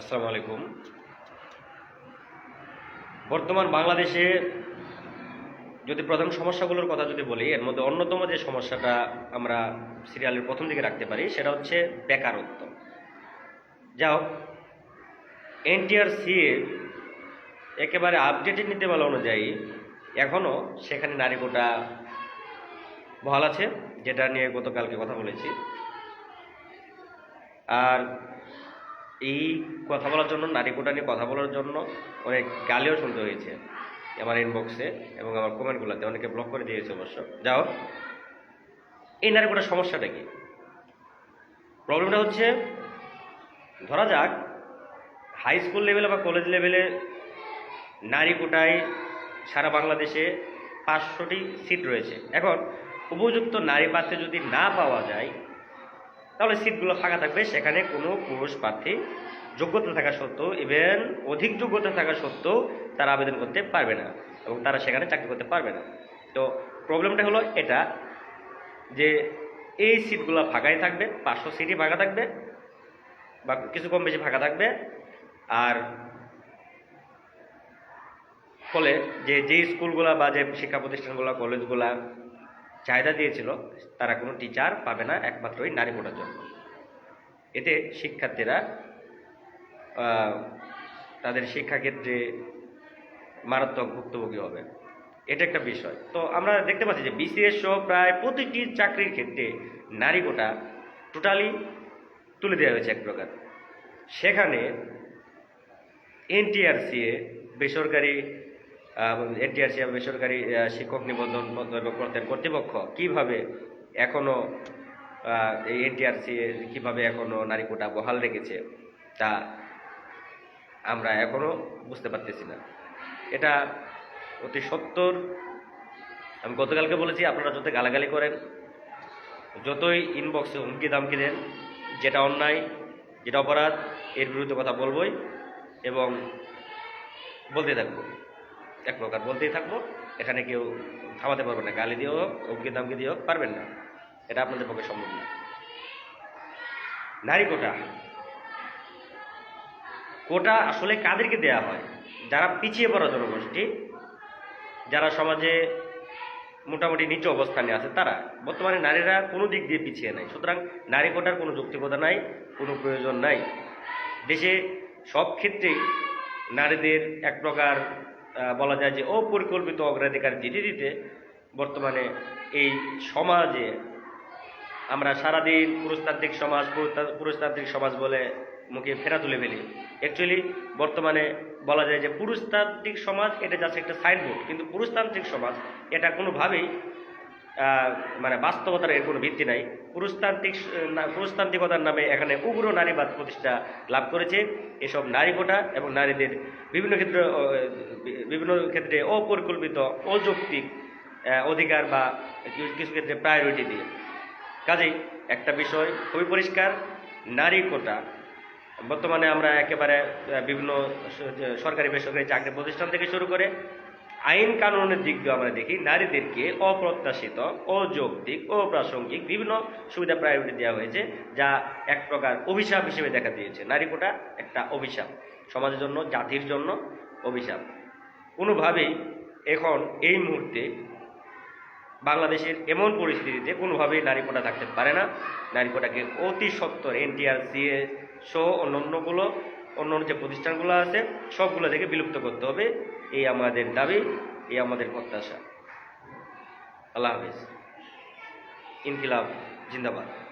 আসসালামু আলাইকুম। বর্তমান বাংলাদেশে যদি প্রধান সমস্যাগুলোর কথা যদি বলি, এর মধ্যে অন্যতম যে সমস্যাটা আমরা সিরিয়ালের প্রথম দিকে রাখতে পারি, সেটা হচ্ছে বেকারত্ব। যা হোক, এনটিআরসি একেবারে আপডেটেড নিতে নীতিমালা অনুযায়ী এখনও সেখানে নারী কোটা বহাল আছে, যেটা নিয়ে গতকালকে কথা বলেছি। আর এই কথা বলার জন্য, নারী কোটা নিয়ে কথা বলার জন্য অনেক গালিও শুনতে হয়েছে আমার ইনবক্সে এবং আমার কমেন্টগুলোতে অনেকে ব্লক করে দিয়েছে অবশ্য। যাও। এই নারী কোটার সমস্যাটা কি? প্রবলেমটা হচ্ছে, ধরা যাক হাই স্কুল লেভেলে বা কলেজ লেভেলে নারী কোটায় সারা বাংলাদেশে পাঁচশোটি সিট রয়েছে। এখন, উপযুক্ত নারী প্রার্থী যদি না পাওয়া যায় তাহলে সিটগুলো ফাঁকা থাকবে। সেখানে কোনো পুরুষ প্রার্থী যোগ্যতা থাকা সত্ত্বেও ইভেন অধিক যোগ্যতা থাকা সত্ত্বেও তারা আবেদন করতে পারবে না এবং তারা সেখানে চাকরি করতে পারবে না। তো প্রবলেমটা হলো এটা, যে এই সিটগুলো ফাঁকাই থাকবে, পাঁচশো সিটই ফাঁকা থাকবে বা কিছু কম বেশি ফাঁকা থাকবে। আর ফলে যে যে স্কুলগুলা বা যে শিক্ষা প্রতিষ্ঠানগুলো কলেজগুলা চাহিদা দিয়েছিল, তারা কোনো টিচার পাবে না একমাত্র ওই নারী পড়ার জন্য। এতে শিক্ষার্থীরা তাদের শিক্ষাক্ষেত্রে মারাত্মক ভুক্তভোগী হবে। এটা একটা বিষয়। তো আমরা দেখতে পাচ্ছি যে বিসিএস সহ প্রায় প্রতিটি চাকরির ক্ষেত্রে নারী কোটা টোটালি তুলে দেওয়া হয়েছে এক প্রকার। সেখানে এনটিআরসি বেসরকারি এনটিআরসি বেসরকারি শিক্ষক নিবন্ধন কর্তার কর্তৃপক্ষ কীভাবে এখনও আহ, এই এনটিআরসি কীভাবে এখনও নারী কোটা বহাল রেখেছে তা আমরা এখনও বুঝতে পারতেছি না। এটা অতি সত্তর। আমি গতকালকে বলেছি আপনারা যত গালাগালি করেন যতই ইনবক্সে হুমকি দামকি দেন যেটা অন্যায় যেটা অপরাধ এর বিরুদ্ধে কথা বলবই এবং বলতে থাকব। এক প্রকার বলতেই থাকব, এখানে কেউ থামাতে পারবে না, গালি দিয়ে হোক হুমকি দামকি দিয়েও হোক, পারবেন না। এটা আপনাদের পক্ষে সম্ভব না। নারী কোটা। কোটা আসলে কাদেরকে দেয়া হয়? যারা পিছিয়ে পড়া জনগোষ্ঠী, যারা সমাজে মোটামুটি নিচু অবস্থানে আছে, তারা। বর্তমানে নারীরা কোনো দিক দিয়ে পিছিয়ে নাই। সুতরাং নারী কোটার কোনো যৌক্তিকতা নাই, কোনো প্রয়োজন নাই। দেশে সব ক্ষেত্রেই নারীদের এক প্রকার বলা যায় যে অপরিকল্পিত অগ্রাধিকার দিতে দিতে বর্তমানে এই সমাজে আমরা সারাদিন পুরুষতান্ত্রিক সমাজ পুরুষতান্ত্রিক সমাজ বলে মুখে ফেরা তুলে ফেলি। অ্যাকচুয়ালি বর্তমানে বলা যায় যে পুরুষতান্ত্রিক সমাজ, এটা যাচ্ছে একটা সাইনবোর্ড কিন্তু পুরুষতান্ত্রিক সমাজ এটা কোনোভাবেই মানে বাস্তবতার এর কোনো ভিত্তি নাই। পুরুষতান্ত্রিক পুরুষতান্ত্রিকতার নামে এখানে উগ্র নারীবাদ প্রতিষ্ঠা লাভ করেছে। এসব নারী কোটা এবং নারীদের বিভিন্ন ক্ষেত্রে বিভিন্ন ক্ষেত্রে অপরিকল্পিত, অযৌক্তিক অধিকার বা কিছু ক্ষেত্রে প্রায়োরিটি দিয়ে। কাজেই একটা বিষয় খুবই পরিষ্কার, নারী কোটা। বর্তমানে আমরা একেবারে বিভিন্ন সরকারি বেসরকারি চাকরি প্রতিষ্ঠান থেকে শুরু করে আইন কানুনের দিক দিয়ে আমরা দেখি, নারীদেরকে অপ্রত্যাশিত, অযৌক্তিক, অপ্রাসঙ্গিক বিভিন্ন সুবিধা প্রায়োরিটি দেওয়া হয়েছে, যা এক প্রকার অভিশাপ হিসেবে দেখা দিয়েছে। নারী কোটা একটা অভিশাপ, সমাজের জন্য, জাতির জন্য অভিশাপ। কোনোভাবেই এখন এই মুহূর্তে বাংলাদেশের এমন পরিস্থিতিতে কোনোভাবেই নারী কোটা থাকতে পারে না। নারী কোটাকে অতি সত্তর এনটিআর সিএ সহ অন্যান্যগুলো অন্য যে প্রতিষ্ঠানগুলো আছে, সবগুলো থেকে বিলুপ্ত করতে হবে। এই আমাদের দাবি, এই আমাদের প্রত্যাশা। আল্লাহ হাফিজ। ইনকিলাব, জিন্দাবাদ।